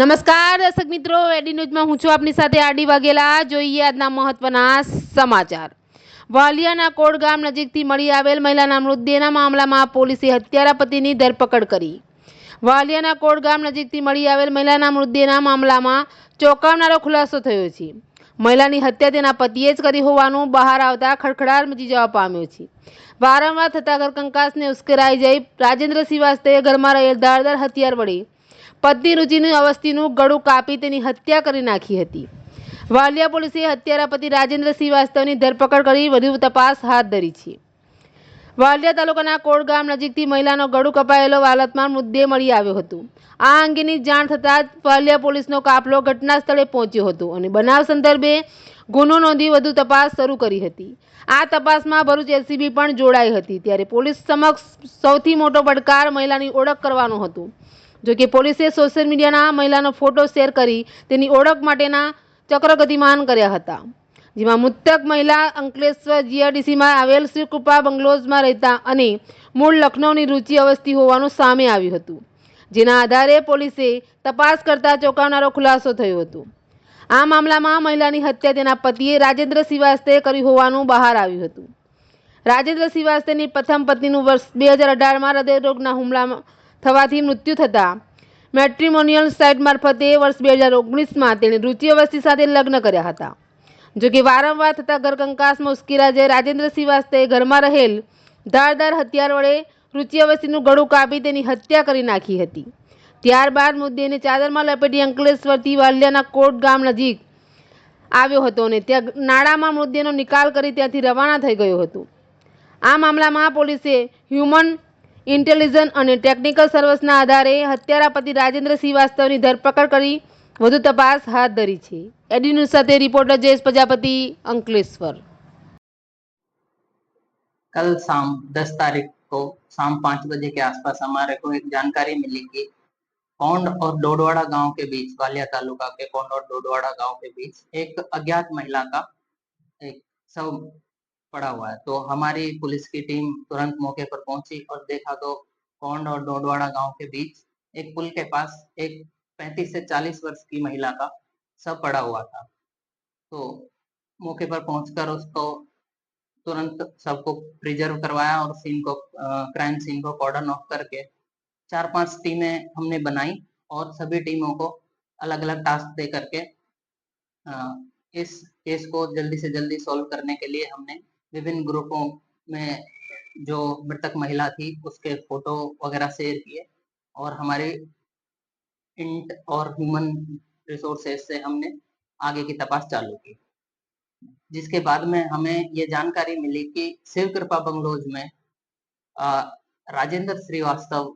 નમસ્કાર દર્શક મિત્રો એડી ન્યૂઝમાં હું છું આપની સાથે આડી વાગેલા જોઈએ આજના મહત્વના સમાચાર વાલિયાના કોડ ગામ નજીકથી મળી આવેલ મહિલાના મૃતદેહના મામલામાં પોલીસે હત્યારા પતિની ધરપકડ કરી વાલિયાના કોડ ગામ નજીકથી મળી આવેલ મહિલાના મૃતદેહના મામલામાં ચોંકાવનારો ખુલાસો થયો છે મહિલાની હત્યા તેના પતિએ જ કરી હોવાનું બહાર આવતા ખડખડાટ મચી જવા પામ્યો છે વારંવાર થતા ઘર કંકાસને ઉશ્કેરાઈ જઈ રાજેન્દ્ર શ્રીવાસ્તવે ઘરમાં રહેલ ધારદાર હથિયાર વડે પત્ની રુચિની અવસ્થીનું ગળું કાપી તેની હત્યા કરી નાખી હતી વાલિયા પોલીસે હત્યારા પતિ રાજેન્દ્ર શ્રીવાસ્તવની ધરપકડ કરી વધુ તપાસ હાથ ધરી છે વાલિયા તાલુકાના કોડ નજીકથી મહિલાનો ગળું કપાયેલો હાલતમાં મુદ્દે મળી આવ્યો હતો આ અંગેની જાણ થતાં જ વાલિયા પોલીસનો કાફલો ઘટના સ્થળે પહોંચ્યો હતો અને બનાવ સંદર્ભે ગુનો નોંધી વધુ તપાસ શરૂ કરી હતી આ તપાસમાં ભરૂચ એલસીબી પણ જોડાઈ હતી ત્યારે પોલીસ સમક્ષ સૌથી મોટો પડકાર મહિલાની ઓળખ કરવાનો હતો જોકે પોલીસે સોશિયલ મીડિયાના મહિલાનો ફોટો શેર કરી તેની ઓળખ માટેના ચક્ર ગતિમાન કર્યા હતા જેમાં મૃતક મહિલા અંકલેશ્વર જીઆરડીસીમાં આવેલ શ્રીકૃપા બંગલોઝમાં રહેતા અને મૂળ લખનૌની રુચિ અવસ્થી હોવાનું સામે આવ્યું હતું જેના આધારે પોલીસે તપાસ કરતા ચોંકાવનારો ખુલાસો થયો હતો આ મામલામાં મહિલાની હત્યા તેના પતિએ રાજેન્દ્ર શ્રીવાસ્તે કરી હોવાનું બહાર આવ્યું હતું રાજેન્દ્ર શ્રીવાસ્તેની પ્રથમ પત્નીનું વર્ષ બે હજાર અઢારમાં હૃદયરોગના હુમલામાં થવાથી મૃત્યુ થતા મેટ્રિમોનિયલ સાઇટ મારફતે વર્ષ બે હજાર ઓગણીસમાં તેણે રુચિ અવસ્થી સાથે લગ્ન કર્યા હતા જોકે વારંવાર થતા ઘરકંકાસમાં ઉશ્કેરા જઈ રાજેન્દ્ર શ્રીવાસ્તવે ઘરમાં રહેલ ધારદાર હથિયાર વડે રુચિ અવસ્થીનું ગળું કાપી તેની હત્યા કરી નાખી હતી ત્યારબાદ મુદ્દેને ચાદરમાં લપેટી અંકલેશ્વરથી વાલિયાના કોટ ગામ નજીક આવ્યો હતો અને ત્યાં નાળામાં મૃતદેહનો નિકાલ કરી ત્યાંથી રવાના થઈ ગયો હતો આ મામલામાં પોલીસે હ્યુમન ઇન્ટેલિજન્સ અને ટેકનિકલ સર્વિસના આધારે હત્યારાપતિ રાજેન્દ્ર શ્રીવાસ્તવની ધરપકડ કરી વધુ તપાસ હાથ ધરી છે એડી ન્યૂઝ સાથે રિપોર્ટર જયેશ પ્રજાપતિ અંકલેશ્વર कल शाम दस तारीख को शाम पांच बजे के आसपास हमारे को एक जानकारी मिली कि कौंड और डोडवाड़ा गांव के बीच वालिया तालुका के कौंड और डोडवाड़ा गांव के बीच एक अज्ञात महिला का एक सब पड़ा हुआ है तो हमारी पुलिस की टीम तुरंत मौके पर पहुंची और देखा तो कौंड और डोडवाड़ा गांव के बीच एक पुल के पास एक 35 से 40 वर्ष की महिला का सब पड़ा हुआ था तो मौके पर पहुंचकर उसको तुरंत सबको प्रिजर्व करवाया और सीन को क्राइम सीन को कॉर्डन ऑफ करके चार पांच टीमें हमने बनाई और सभी टीमों को अलग अलग टास्क दे करके इस केस को जल्दी से जल्दी सॉल्व करने के लिए हमने विभिन्न ग्रुपों में जो मृतक महिला थी उसके फोटो वगैरह शेयर किए और हमारे इंट और ह्यूमन रिसोर्सेस से हमने आगे की तपास चालू की जिसके बाद में हमें ये जानकारी मिली कि शिव कृपा बंगलोज में राजेंद्र श्रीवास्तव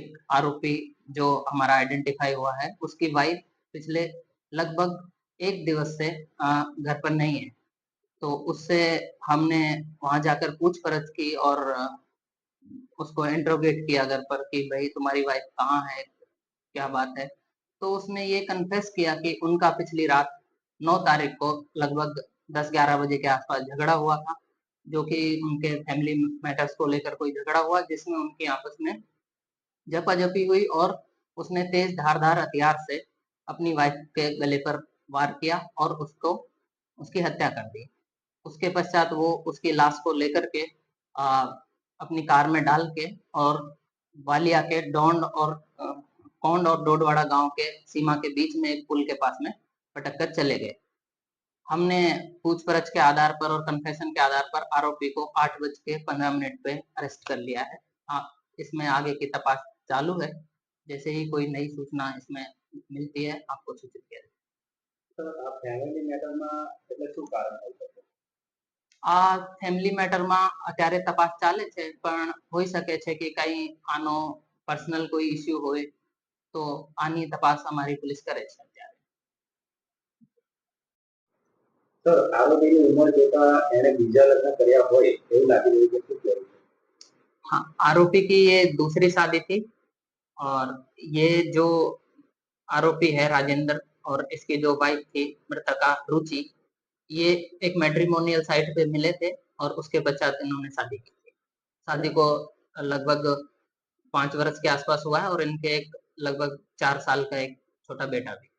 एक आरोपी जो हमारा आइडेंटिफाई हुआ है उसकी वाइफ पिछले लगभग एक दिवस से घर पर नहीं है तो उससे हमने वहां जाकर पूछ परछ की और उसको इंट्रोगेट किया घर पर कि भाई तुम्हारी वाइफ कहाँ है क्या बात है तो उसने ये कन्फेस किया कि उनका पिछली रात नौ तारीख को लगभग दस ग्यारह बजे के आसपास झगड़ा हुआ था जो कि उनके फैमिली मैटर्स को लेकर कोई झगड़ा हुआ जिसमें उनकी आपस में झपाझपी हुई और उसने तेज धारधार हथियार से अपनी वाइफ के गले पर वार किया और उसको उसकी हत्या कर दी उसके पश्चात वो उसकी लाश को लेकर के आ, अपनी कार में डाल के और वालिया के डोंड और कौंड और डोडवाड़ा गांव के सीमा के बीच में एक पुल के पास में पटक कर चले गए हमने पूछपरछ के आधार पर और कन्फेशन के आधार पर आरोपी को आठ बज के पंद्रह मिनट पे अरेस्ट कर लिया है आ, इसमें आगे की तपास चालू है जैसे ही कोई नई सूचना इसमें मिलती है आपको सूचित किया जाए આ ફેમિલી મેટર માં અત્યારે તપાસ ચાલે છે પણ હોઈ શકે છે કે કઈ આનો પર્સનલ કોઈ ઇશ્યુ હોય તો આની તપાસ અમારી પોલીસ કરે છે ત્યારે તો આરોપીની ઉંમર જેતા એણે બીજો લગ્ન કર્યા હોય એવું લાગી રહ્યું છે હા આરોપી કે એ બીજી સાડી થી અને એ જો આરોપી હે રાજેન્દ્ર ઓર ઇસકે જો વાઇફ થી મૃતકા રુચિ ये एक मेट्रीमोनियल साइट पे मिले थे और उसके पश्चात इन्होंने शादी की थी शादी को लगभग पांच वर्ष के आसपास हुआ है और इनके एक लगभग चार साल का एक छोटा बेटा भी